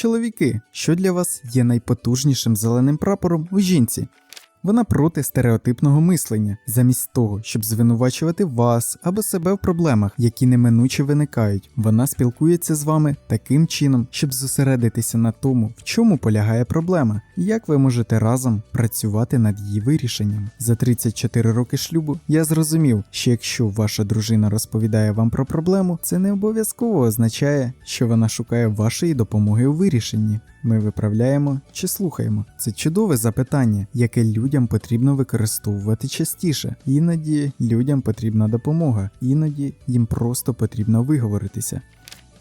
Чоловіки, що для вас є найпотужнішим зеленим прапором у жінці? Вона проти стереотипного мислення, замість того, щоб звинувачувати вас або себе в проблемах, які неминуче виникають. Вона спілкується з вами таким чином, щоб зосередитися на тому, в чому полягає проблема, і як ви можете разом працювати над її вирішенням. За 34 роки шлюбу я зрозумів, що якщо ваша дружина розповідає вам про проблему, це не обов'язково означає, що вона шукає вашої допомоги у вирішенні. Ми виправляємо чи слухаємо. Це чудове запитання, яке людям потрібно використовувати частіше. Іноді людям потрібна допомога, іноді їм просто потрібно виговоритися.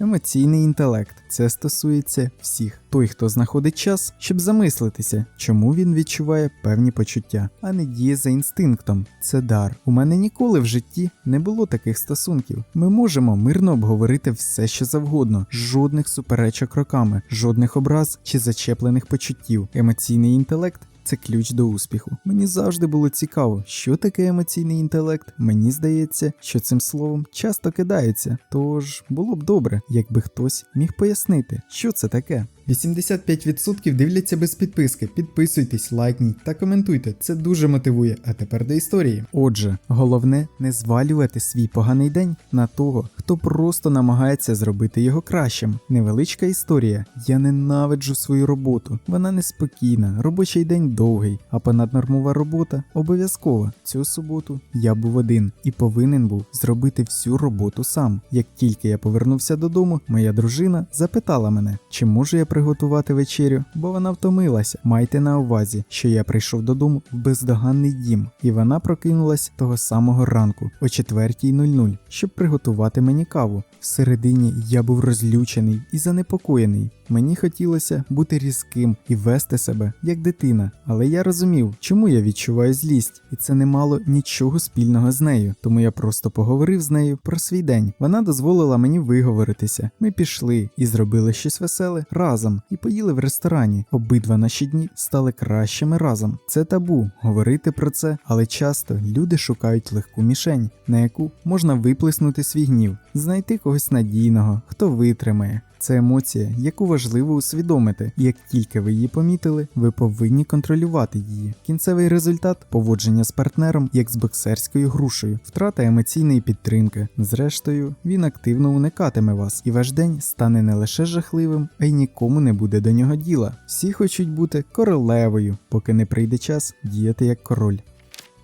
Емоційний інтелект це стосується всіх. Той, хто знаходить час, щоб замислитися, чому він відчуває певні почуття, а не діє за інстинктом. Це дар. У мене ніколи в житті не було таких стосунків. Ми можемо мирно обговорити все, що завгодно, жодних суперечок роками, жодних образ чи зачеплених почуттів. Емоційний інтелект. Це ключ до успіху. Мені завжди було цікаво, що таке емоційний інтелект. Мені здається, що цим словом часто кидаються. Тож було б добре, якби хтось міг пояснити, що це таке. 85% дивляться без підписки. Підписуйтесь, лайкніть та коментуйте. Це дуже мотивує. А тепер до історії. Отже, головне не звалювати свій поганий день на того, хто просто намагається зробити його кращим. Невеличка історія. Я ненавиджу свою роботу. Вона неспокійна, робочий день довгий, а понаднормова робота обов'язкова. Цю суботу я був один і повинен був зробити всю роботу сам. Як тільки я повернувся додому, моя дружина запитала мене, чи можу я приготувати вечерю, бо вона втомилася. Майте на увазі, що я прийшов додому в бездоганний дім, і вона прокинулась того самого ранку о 4.00, щоб приготувати мені каву. Всередині я був розлючений і занепокоєний. Мені хотілося бути різким і вести себе як дитина, але я розумів, чому я відчуваю злість, і це не мало нічого спільного з нею. Тому я просто поговорив з нею про свій день. Вона дозволила мені виговоритися. Ми пішли і зробили щось веселе разом і поїли в ресторані. Обидва наші дні стали кращими разом. Це табу говорити про це, але часто люди шукають легку мішень, на яку можна виплеснути свій гнів, знайти когось надійного, хто витримає. Це емоція, яку важливо усвідомити, як тільки ви її помітили, ви повинні контролювати її. Кінцевий результат поводження з партнером, як з боксерською грушею, втрата емоційної підтримки. Зрештою, він активно уникатиме вас, і ваш день стане не лише жахливим, а й нікому не буде до нього діла. Всі хочуть бути королевою, поки не прийде час діяти як король.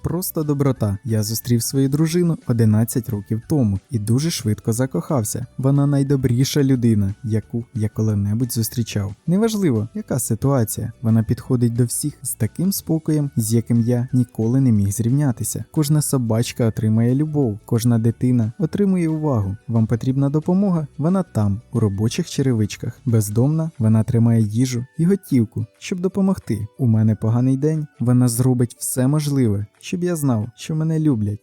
Просто доброта. Я зустрів свою дружину 11 років тому і дуже швидко закохався. Вона найдобріша людина, яку я коли-небудь зустрічав. Неважливо, яка ситуація. Вона підходить до всіх з таким спокоєм, з яким я ніколи не міг зрівнятися. Кожна собачка отримає любов, кожна дитина отримує увагу. Вам потрібна допомога? Вона там, у робочих черевичках. Бездомна, вона тримає їжу і готівку, щоб допомогти. У мене поганий день. Вона зробить все можливе, щоб я знав, що мене люблять.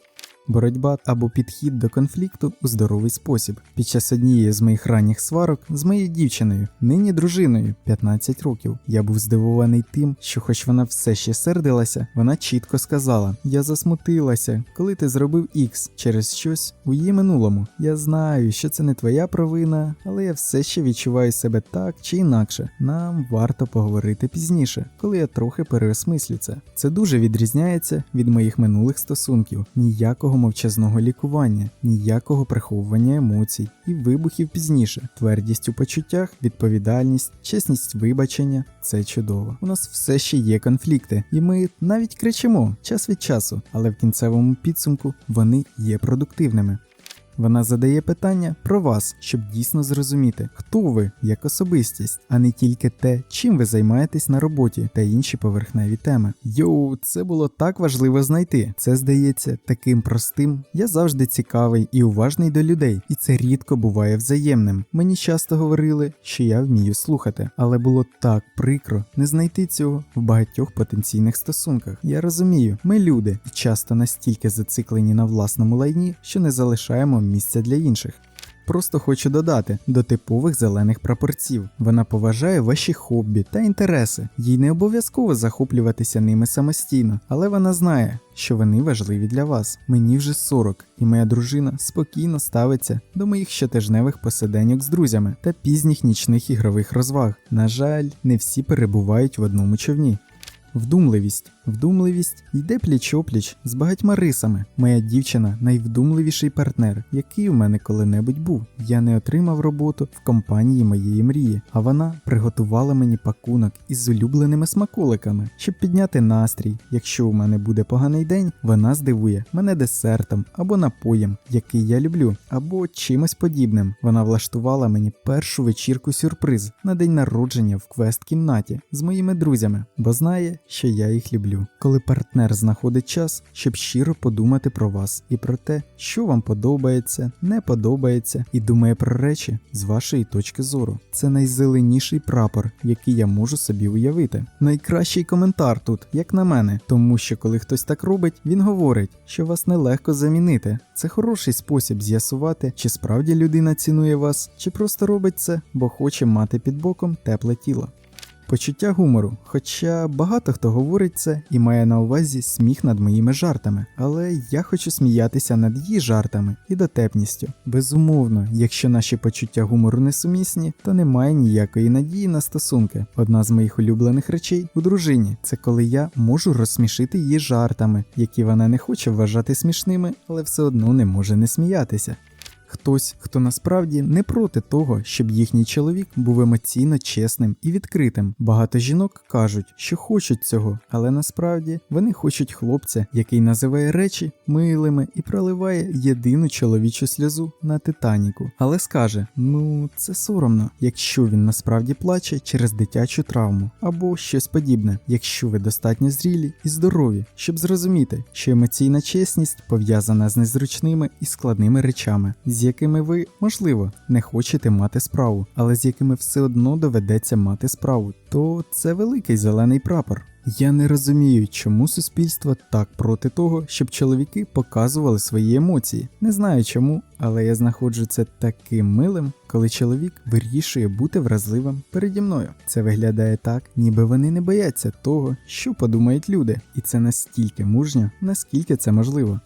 Боротьба або підхід до конфлікту у здоровий спосіб. Під час однієї з моїх ранніх сварок з моєю дівчиною, нині дружиною, 15 років. Я був здивований тим, що, хоч вона все ще сердилася, вона чітко сказала: Я засмутилася, коли ти зробив X через щось у її минулому. Я знаю, що це не твоя провина, але я все ще відчуваю себе так чи інакше. Нам варто поговорити пізніше, коли я трохи переосмислю це. Це дуже відрізняється від моїх минулих стосунків. Ніякого мовчазного лікування, ніякого приховування емоцій і вибухів пізніше. Твердість у почуттях, відповідальність, чесність вибачення це чудово. У нас все ще є конфлікти, і ми навіть кричимо час від часу, але в кінцевому підсумку вони є продуктивними. Вона задає питання про вас, щоб дійсно зрозуміти, хто ви як особистість, а не тільки те, чим ви займаєтесь на роботі та інші поверхневі теми. Йоу, це було так важливо знайти. Це здається таким простим. Я завжди цікавий і уважний до людей, і це рідко буває взаємним. Мені часто говорили, що я вмію слухати, але було так прикро не знайти цього в багатьох потенційних стосунках. Я розумію, ми люди і часто настільки зациклені на власному лайні, що не залишаємо місця для інших. просто хочу додати до типових зелених прапорців. Вона поважає ваші хобі та інтереси. Їй не обов'язково захоплюватися ними самостійно, але вона знає, що вони важливі для вас. Мені вже 40, і моя дружина спокійно ставиться до моїх щотижневих посиденьок з друзями та пізніх нічних ігрових розваг. На жаль, не всі перебувають в одному човні. Вдумливість. Вдумливість йде пліч-опліч з багатьма рисами. Моя дівчина найвдумливіший партнер, який у мене коли-небудь був. Я не отримав роботу в компанії моєї мрії, а вона приготувала мені пакунок із улюбленими смаколиками, щоб підняти настрій. Якщо у мене буде поганий день, вона здивує мене десертом або напоєм, який я люблю, або чимось подібним. Вона влаштувала мені першу вечірку сюрприз на день народження в квест-кімнаті з моїми друзями, бо знає, що я їх люблю. Коли партнер знаходить час, щоб щиро подумати про вас і про те, що вам подобається, не подобається, і думає про речі з вашої точки зору. Це найзеленіший прапор, який я можу собі уявити. Найкращий коментар тут, як на мене, тому що коли хтось так робить, він говорить, що вас нелегко замінити. Це хороший спосіб з'ясувати, чи справді людина цінує вас, чи просто робить це, бо хоче мати під боком тепле тіло. Почуття гумору, хоча багато хто говорить це і має на увазі сміх над моїми жартами, але я хочу сміятися над її жартами і дотепністю. Безумовно, якщо наші почуття гумору несумісні, то немає ніякої надії на стосунки. Одна з моїх улюблених речей у дружині це коли я можу розсмішити її жартами, які вона не хоче вважати смішними, але все одно не може не сміятися. Хтось, хто насправді не проти того, щоб їхній чоловік був емоційно чесним і відкритим. Багато жінок кажуть, що хочуть цього, але насправді вони хочуть хлопця, який називає речі милими і проливає єдину чоловічу сльозу на Титаніку. Але скаже: ну це соромно, якщо він насправді плаче через дитячу травму або щось подібне, якщо ви достатньо зрілі і здорові, щоб зрозуміти, що емоційна чесність пов'язана з незручними і складними речами з якими ви, можливо, не хочете мати справу, але з якими все одно доведеться мати справу, то це великий зелений прапор. Я не розумію, чому суспільство так проти того, щоб чоловіки показували свої емоції. Не знаю чому, але я знаходжу це таким милим, коли чоловік вирішує бути вразливим переді мною. Це виглядає так, ніби вони не бояться того, що подумають люди, і це настільки мужньо, наскільки це можливо.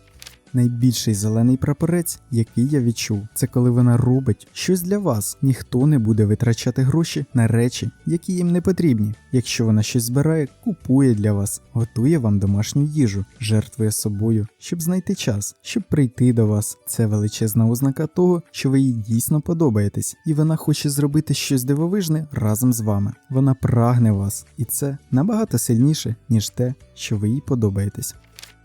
Найбільший зелений прапорець, який я відчув, це коли вона робить щось для вас. Ніхто не буде витрачати гроші на речі, які їм не потрібні. Якщо вона щось збирає, купує для вас, готує вам домашню їжу, жертвує собою, щоб знайти час, щоб прийти до вас. Це величезна ознака того, що ви їй дійсно подобаєтесь, і вона хоче зробити щось дивовижне разом з вами. Вона прагне вас, і це набагато сильніше, ніж те, що ви їй подобаєтесь.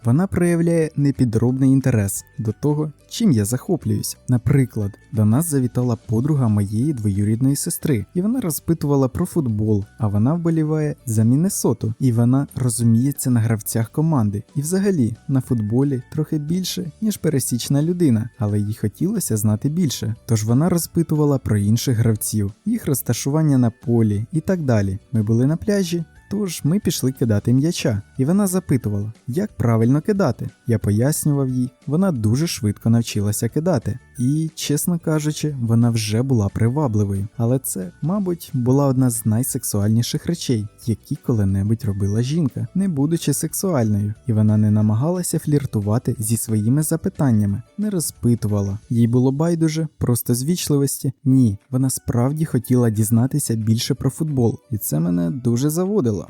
Вона проявляє непідробний інтерес до того, чим я захоплююсь. Наприклад, до нас завітала подруга моєї двоюрідної сестри, і вона розпитувала про футбол, а вона вболіває за Міннесоту, і вона розуміється на гравцях команди. І взагалі на футболі трохи більше, ніж пересічна людина, але їй хотілося знати більше. Тож вона розпитувала про інших гравців, їх розташування на полі і так далі. Ми були на пляжі. Тож ми пішли кидати м'яча, і вона запитувала, як правильно кидати. Я пояснював їй, вона дуже швидко навчилася кидати. І, чесно кажучи, вона вже була привабливою. Але це, мабуть, була одна з найсексуальніших речей, які коли-небудь робила жінка, не будучи сексуальною, і вона не намагалася фліртувати зі своїми запитаннями, не розпитувала. Їй було байдуже, просто з вічливості. Ні, вона справді хотіла дізнатися більше про футбол, і це мене дуже заводило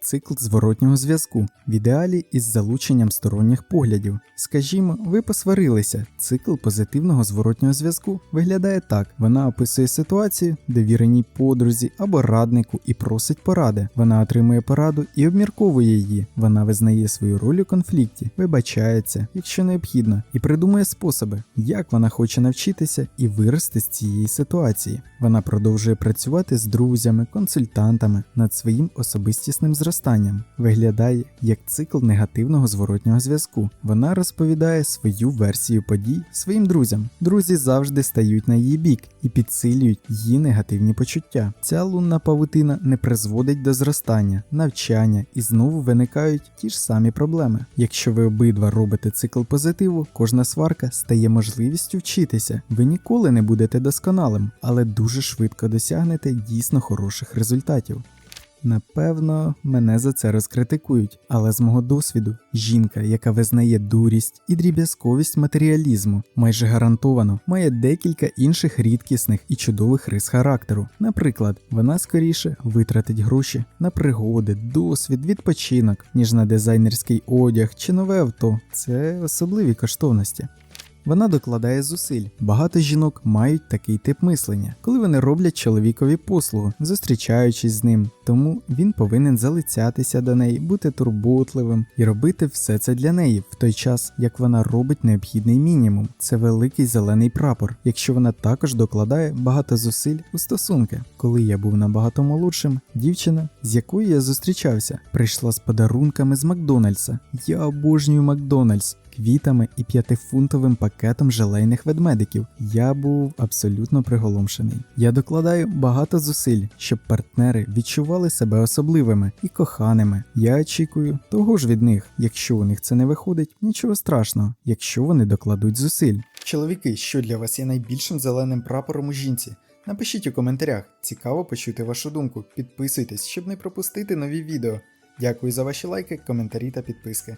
цикл зворотнього зв'язку, в ідеалі із залученням сторонніх поглядів. Скажімо, ви посварилися. Цикл позитивного зворотнього зв'язку виглядає так: вона описує ситуацію, довіреній подрузі або раднику і просить поради. Вона отримує пораду і обмірковує її. Вона визнає свою роль у конфлікті, вибачається, якщо необхідно, і придумує способи, як вона хоче навчитися і вирости з цієї ситуації. Вона продовжує працювати з друзями, консультантами над своїм особистісним зростанням зростанням, виглядає як цикл негативного зворотнього зв'язку. Вона розповідає свою версію подій своїм друзям. Друзі завжди стають на її бік і підсилюють її негативні почуття. Ця лунна павутина не призводить до зростання, навчання і знову виникають ті ж самі проблеми. Якщо ви обидва робите цикл позитиву, кожна сварка стає можливістю вчитися. Ви ніколи не будете досконалим, але дуже швидко досягнете дійсно хороших результатів. Напевно, мене за це розкритикують, але з мого досвіду, жінка, яка визнає дурість і дріб'язковість матеріалізму, майже гарантовано має декілька інших рідкісних і чудових рис характеру. Наприклад, вона скоріше витратить гроші на пригоди, досвід, відпочинок, ніж на дизайнерський одяг чи нове авто. Це особливі коштовності. Вона докладає зусиль. Багато жінок мають такий тип мислення, коли вони роблять чоловікові послугу, зустрічаючись з ним. Тому він повинен залицятися до неї, бути турботливим і робити все це для неї, в той час як вона робить необхідний мінімум. Це великий зелений прапор, якщо вона також докладає багато зусиль у стосунки. Коли я був набагато молодшим, дівчина, з якою я зустрічався, прийшла з подарунками з Макдональдса. Я обожнюю Макдональдс квітами і п'ятифунтовим пакетом желейних ведмедиків. Я був абсолютно приголомшений. Я докладаю багато зусиль, щоб партнери відчували себе особливими і коханими. Я очікую того ж від них. Якщо у них це не виходить, нічого страшного, якщо вони докладуть зусиль. Чоловіки, що для вас є найбільшим зеленим прапором у жінці? Напишіть у коментарях, цікаво почути вашу думку. Підписуйтесь, щоб не пропустити нові відео. Дякую за ваші лайки, коментарі та підписки.